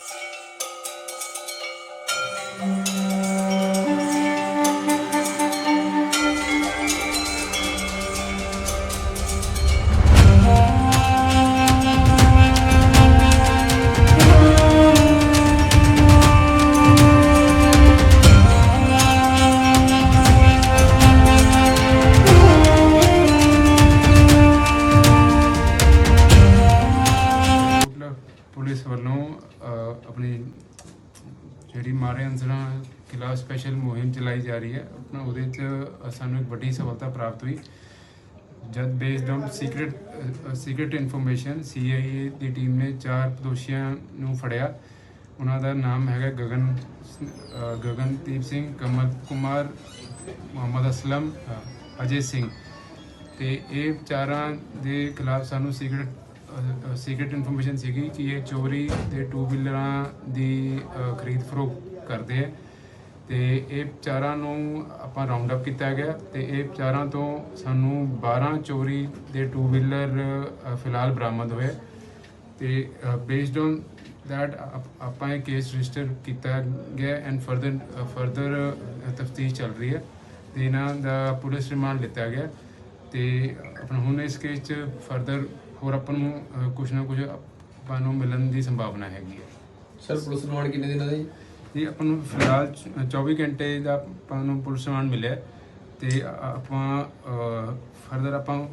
you. Police ਵੱਲੋਂ ਆਪਣੀ ਜਿਹੜੀ ਮਾਰੇ ਅੰਸਰਾਂ ਖਿਲਾਫ ਸਪੈਸ਼ਲ ਮੁਹਿੰਮ ਚਲਾਈ ਜਾ ਰਹੀ ਹੈ ਆਪਣਾ ਉਹਦੇ ਚ ਸਾਨੂੰ ਇੱਕ ਵੱਡੀ ਸਫਲਤਾ ਪ੍ਰਾਪਤ ਹੋਈ। ਜਦ based on secret secret information CIA ਦੀ ਟੀਮ ਨੇ ਚਾਰ ਦੋਸ਼ੀਆਂ ਨੂੰ ਫੜਿਆ। ਉਹਨਾਂ ਦਾ ਨਾਮ ਹੈਗਾ ਗਗਨ ਅ, ਗਗਨਦੀਪ ਸਿੰਘ ਕਮਲ ਕੁਮਾਰ ਮੁਹੰਮਦ ਅਸਲਮ ਅਜੇ ਸਿੰਘ। ਤੇ ਇਹ ਚਾਰਾਂ ਦੇ ਖਿਲਾਫ ਸਾਨੂੰ ਸੀਕ੍ਰੀਟ ਸੀਕ੍ਰੀਟ ਇਨਫੋਰਮੇਸ਼ਨ ਸੀਗੀ ਕਿ ਇਹ ਚੋਰੀ ਦੇ ਟੂ ਵੀਲਰਾਂ ਦੀ ਖਰੀਦ ਫਰੋਖਤ ਕਰਦੇ ਆ। ਤੇ ਇਹ ਚਾਰਾਂ ਨੂੰ ਆਪਾਂ ਰਾਉਂਡ ਅਪ ਕੀਤਾ ਗਿਆ ਤੇ ਇਹ ਚਾਰਾਂ ਤੋਂ ਸਾਨੂੰ 12 ਚੋਰੀ ਦੇ ਟੂ ਵੀਲਰ ਫਿਲਹਾਲ ਬਰਾਮਦ ਹੋਏ। ਤੇ ਬੇਸਡ ਔਨ that ਆਪ- ਆਪਾਂ ਇਹ ਕੇਸ ਰਜਿਸਟਰ ਕੀਤਾ ਗਿਆ ਐਂਡ ਫਰਦਰ ਫਰਦਰ ਤਫਤੀਸ਼ ਚੱਲ ਰਹੀ ਹੈ। ਤੇ ਇਹਨਾਂ ਦਾ ਪੁਲਿਸ ਰਿਮਾਂਡ ਲਿੱਤਾ ਗਿਆ। ਤੇ ਆਪਣਾ ਹੁਣ ਇਸ ਕੇਸ 'ਚ ਫਰਦਰ ਹੋਰ ਆਪਾਂ ਨੂੰ ਕੁਝ ਨਾ ਕੁਝ ਆਪਾਂ ਨੂੰ ਮਿਲਣ ਦੀ ਸੰਭਾਵਨਾ ਹੈਗੀ ਹੈ। ਸਰ ਪੁਲਿਸ ਰਿਮਾਂਡ ਕਿੰਨੇ ਦਿਨਾਂ ਦਾ? ਜੀ ਜੀ ਆਪਾਂ ਨੂੰ ਫਿਲਹਾਲ ਚ- 24 ਘੰਟੇ ਦਾ ਆਪਾਂ ਨੂੰ ਪੁਲਿਸ ਰਿਮਾਂਡ ਮਿਲਿਆ ਤੇ ਆਪਾਂ ਫਰਦਰ ਆਪਾਂ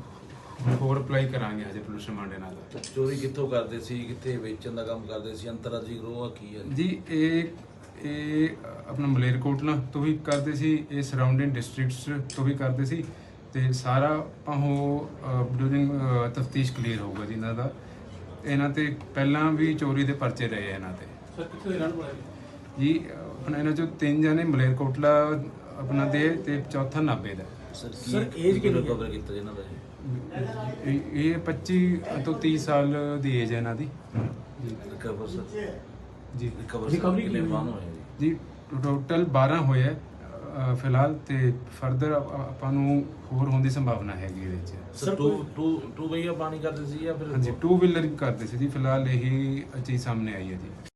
ਹੋਰ ਅਪਲਾਈ ਕਰਾਂਗੇ ਹਜੇ ਪੁਲਿਸ ਰਿਮਾਂਡ ਇਹਨਾਂ ਦਾ। ਚੋਰੀ ਕਿੱਥੋਂ ਕਰਦੇ ਸੀ? ਕਿੱਥੇ ਵੇਚਣ ਦਾ ਕੰਮ ਕਰਦੇ ਸੀ? ਅੰਤਰਰਾਜੀ ਗਰੋਹ ਕੀ ਹੈ? ਜੀ ਇਹ ਇਹ ਆਪਣਾ ਮਲੇਰਕੋਟਲਾ ਤੋਂ ਵੀ ਕਰਦੇ ਸੀ ਇਹ ਸਰਾਊਂਡਿੰਗ ਡਿਸਟ੍ਰਿਕਟਸ ਤੋਂ ਵੀ ਕਰਦੇ ਸੀ। ਤੇ ਸਾਰਾ ਉਹ ਡੂਰਿੰਗ ਤਫਤੀਸ਼ ਕਲੀਅਰ ਹੋਊਗਾ ਜੀ ਇਹਨਾਂ ਦਾ। ਇਹਨਾਂ ਤੇ ਪਹਿਲਾਂ ਵੀ ਚੋਰੀ ਦੇ ਪਰਚੇ ਰਹੇ ਆ ਇਹਨਾਂ ਤੇ। ਸਰ ਕਿੱਥੇ ਦੇ ਰਹਿਣ ਵਾਲੇ ਜੀ ਆਪਣਾ ਇਹਨਾਂ ਚੋਂ ਤਿੰਨ ਜਣੇ ਮਲੇਰਕੋਟਲਾ ਆਪਣਾ ਦੇ ਤੇ ਚੌਥਾ ਨਾਬੇ ਦਾ। ਸਰ age ਕਿੰਨੀ ਹੈ? ਕਵਰ ਕੀਤਾ ਜੀ ਇਹਨਾਂ ਦਾ ਇਹ? ਇਹ ਇਹ 25 ਤੋਂ 30 ਸਾਲ ਦੀ ਏਜ ਹੈ ਇਹਨਾਂ ਦੀ। ਜੀ ਰਿਕਵਰ ਸਰ। ਜੀ। ਰਿਕਵਰ Recovery ਕਿੰਨੇ ਕਿੰਨੀ ਫਾਨ ਹੋਏ ਜੀ? ਜੀ ਟੋਟਲ 12 ਹੋਏ ਹੈ ਅ, ਫਿਲਹਾਲ ਤੇ ਫਰਦਰ ਆਪਾਂ ਨੂੰ ਹੋਰ ਹੋਣ ਦੀ ਸੰਭਾਵਨਾ ਹੈਗੀ ਇਹਦੇ ਵਿੱਚ। ਸਰ ਟੂ ਟੂ ਟੂ ਵਈਆ ਪਾਣੀ ਕਰਦੇ ਸੀ ਜਾਂ ਫਿਰ ਹਾਂਜੀ ਟੂ ਵੀਲਰ ਕਰਦੇ ਸੀ ਜੀ ਫਿਲਹਾਲ ਇਹੀ ਚੀਜ਼ ਸਾਹਮਣੇ ਆਈ ਹੈ ਜੀ।